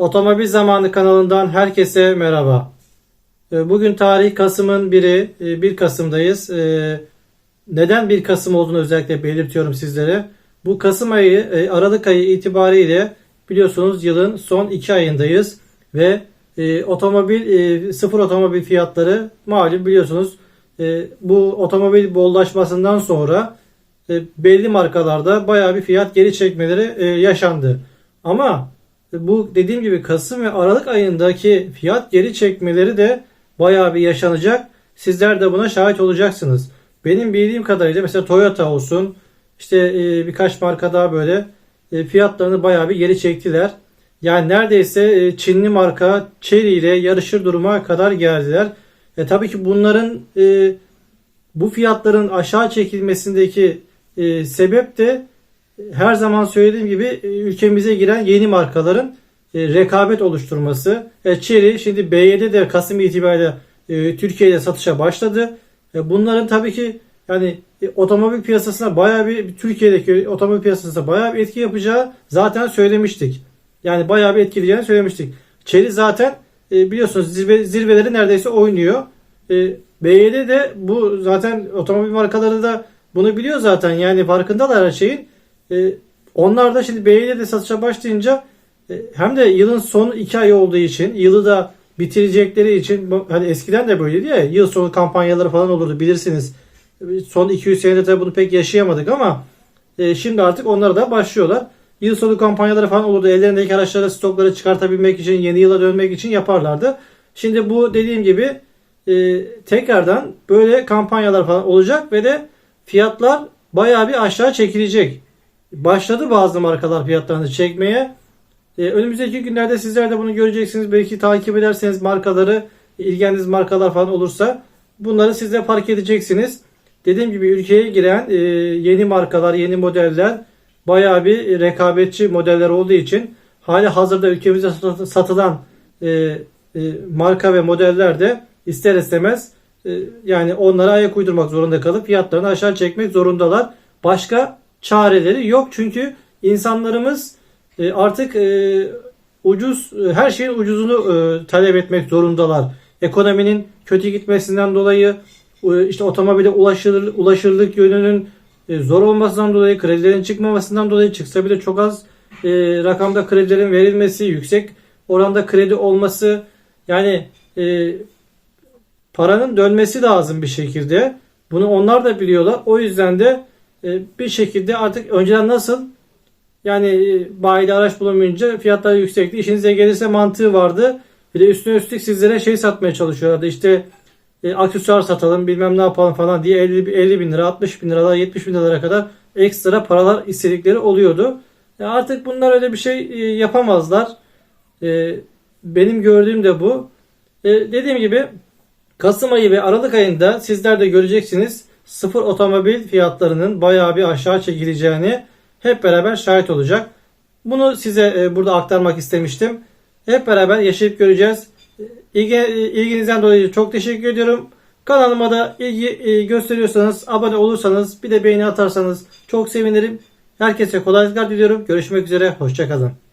Otomobil Zamanı kanalından herkese merhaba. Ee, Bugün tarih Kasım'ın biri, e, 1 Kasım'dayız. Ee, Neden 1 Kasım olduğunu özellikle belirtiyorum sizlere. Bu Kasım ayı, e, Aralık ayı itibariyle biliyorsunuz yılın son 2 ayındayız. Ve e, otomobil, e, sıfır otomobil fiyatları malum biliyorsunuz. e, Bu otomobil bollaşmasından sonra e, belli markalarda bayağı bir fiyat geri çekmeleri e, yaşandı. Ama bu dediğim gibi Kasım ve Aralık ayındaki fiyat geri çekmeleri de bayağı bir yaşanacak. Sizler de buna şahit olacaksınız. Benim bildiğim kadarıyla mesela Toyota olsun işte e, birkaç marka daha böyle e, fiyatlarını bayağı bir geri çektiler. Yani neredeyse e, Çinli marka Chery ile yarışır duruma kadar geldiler. E, tabii ki bunların bu fiyatların aşağı çekilmesindeki sebep de her zaman söylediğim gibi e, ülkemize giren yeni markaların e, rekabet oluşturması. Chery şimdi B7 de Kasım itibariyle e, Türkiye'de satışa başladı. Bunların tabii ki yani otomobil piyasasına bayağı bir Türkiye'deki otomobil piyasasına bayağı bir etki yapacağı zaten söylemiştik. Yani bayağı bir etkileyeceğini söylemiştik. Chery zaten biliyorsunuz zirve, zirveleri neredeyse oynuyor. E, B7 de bu zaten otomobil markaları da bunu biliyor zaten. Yani farkındalar her şeyin. E, onlar da şimdi B7 de satışa başlayınca e, hem de yılın son iki ayı olduğu için yılı da bitirecekleri için hani eskiden de böyleydi ya yıl sonu kampanyaları falan olurdu bilirsiniz. E, Son 200 senede tabii bunu pek yaşayamadık ama e, şimdi artık onlara da başlıyorlar. Yıl sonu kampanyaları falan olurdu. Ellerindeki araçları stokları çıkartabilmek için yeni yıla dönmek için yaparlardı. Şimdi bu dediğim gibi tekrardan böyle kampanyalar falan olacak ve de fiyatlar bayağı bir aşağı çekilecek. Başladı bazı markalar fiyatlarını çekmeye. E, önümüzdeki günlerde sizler de bunu göreceksiniz. Belki takip ederseniz markaları, ilgilendiğiniz markalar falan olursa bunları siz de fark edeceksiniz. Dediğim gibi ülkeye giren e, yeni markalar, yeni modeller bayağı bir rekabetçi modeller olduğu için hali hazırda ülkemizde sat- satılan e, marka ve modeller de ister istemez yani onlara ayak uydurmak zorunda kalıp fiyatlarını aşağı çekmek zorundalar. Başka çareleri yok çünkü insanlarımız e, artık e, ucuz e, her şeyin ucuzunu talep etmek zorundalar. Ekonominin kötü gitmesinden dolayı işte otomobile ulaşılır, ulaşırlık yönünün zor olmasından dolayı kredilerin çıkmamasından dolayı çıksa bile çok az rakamda kredilerin verilmesi, yüksek oranda kredi olması yani paranın dönmesi lazım bir şekilde. Bunu onlar da biliyorlar. O yüzden de bir şekilde artık önceden nasıl yani e, bayide araç bulamayınca fiyatlar yüksekti. İşinize gelirse mantığı vardı. Bir de üstüne üstlük sizlere şey satmaya çalışıyorlardı. İşte e, aksesuar satalım bilmem ne yapalım falan diye 50, 50 bin lira 60 bin liralar 70 bin liralara kadar ekstra paralar istedikleri oluyordu. E, artık bunlar öyle bir şey e, yapamazlar. E, benim gördüğüm de bu. E, dediğim gibi Kasım ayı ve Aralık ayında sizler de göreceksiniz sıfır otomobil fiyatlarının bayağı bir aşağı çekileceğini hep beraber şahit olacak. Bunu size e, burada aktarmak istemiştim. Hep beraber yaşayıp göreceğiz. İlgi, ilginizden dolayı çok teşekkür ediyorum. Kanalıma da ilgi e, gösteriyorsanız, abone olursanız, bir de beğeni atarsanız çok sevinirim. Herkese kolaylıklar diliyorum. Görüşmek üzere, hoşçakalın.